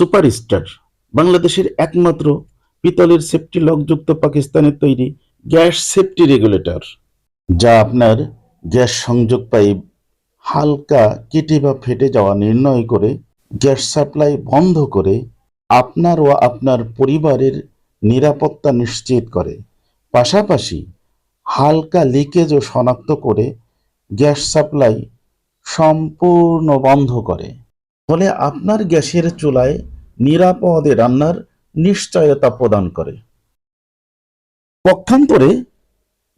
Superstar. বাংলাদেশের একমাত্র পিতলের সেফটি লকযুক্ত পাকিস্তানের তৈরি গ্যাস সেফটি রেগুলেটর যা আপনার গ্যাস সংযোগ পাইপ হালকা কেটে বা ফেটে যাওয়া নির্ণয় করে গ্যাস সাপ্লাই বন্ধ করে আপনার ও আপনার পরিবারের নিরাপত্তা নিশ্চিত করে। পাশাপাশি হালকা লিকেজও শনাক্ত করে গ্যাস সাপ্লাই সম্পূর্ণ বন্ধ করে। ফলে আপনার গ্যাসের চুলায় নিরাপদে রান্নার নিশ্চয়তা প্রদান করে। পক্ষান্তরে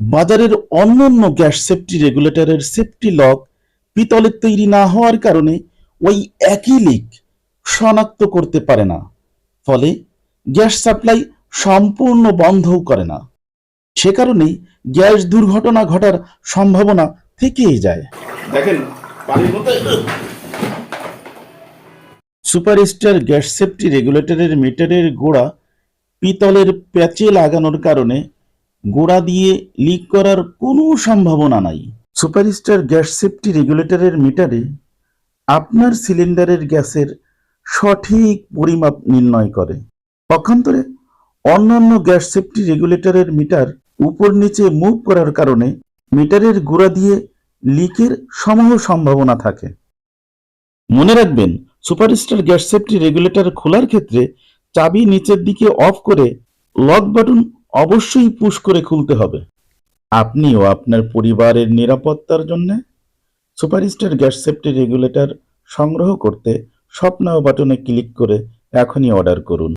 বাজারের অন্যান্য গ্যাস সেফটি রেগুলেটরের সেফটি লক পিতলের তৈরি না হওয়ার কারণে ওই একই লিক শনাক্ত করতে পারে না। ফলে গ্যাস সাপ্লাই সম্পূর্ণ বন্ধও করে না। সে কারণেই গ্যাস দুর্ঘটনা ঘটার সম্ভাবনা থেকেই যায়। দেখেন পানির মধ্যে সুপারস্টার গ্যাস সেফটি রেগুলেটরের মিটারের গোড়া পিতলের প্যাচে লাগানোর কারণে গোড়া দিয়ে লিক করার কোনো সম্ভাবনা নাই। সুপারস্টার গ্যাস সেফটি রেগুলেটরের মিটারে আপনার সিলিন্ডারের গ্যাসের সঠিক পরিমাপ নির্ণয় করে। পক্ষান্তরে অন্যান্য গ্যাস সেফটি রেগুলেটরের মিটার উপর নিচে মুভ করার কারণে মিটারের গোড়া দিয়ে লিকের সমূহ সম্ভাবনা থাকে। মনে রাখবেন সুপারস্টার গ্যাস সেফটি রেগুলেটর খোলার ক্ষেত্রে চাবি নিচের দিকে অফ করে লক বাটন অবশ্যই পুশ করে খুলতে হবে। আপনিও আপনার পরিবারের নিরাপত্তার জন্য সুপারস্টার গ্যাস সেফটি রেগুলেটর সংগ্রহ করতে স্বপ্নাও বাটনে ক্লিক করে এখনই অর্ডার করুন।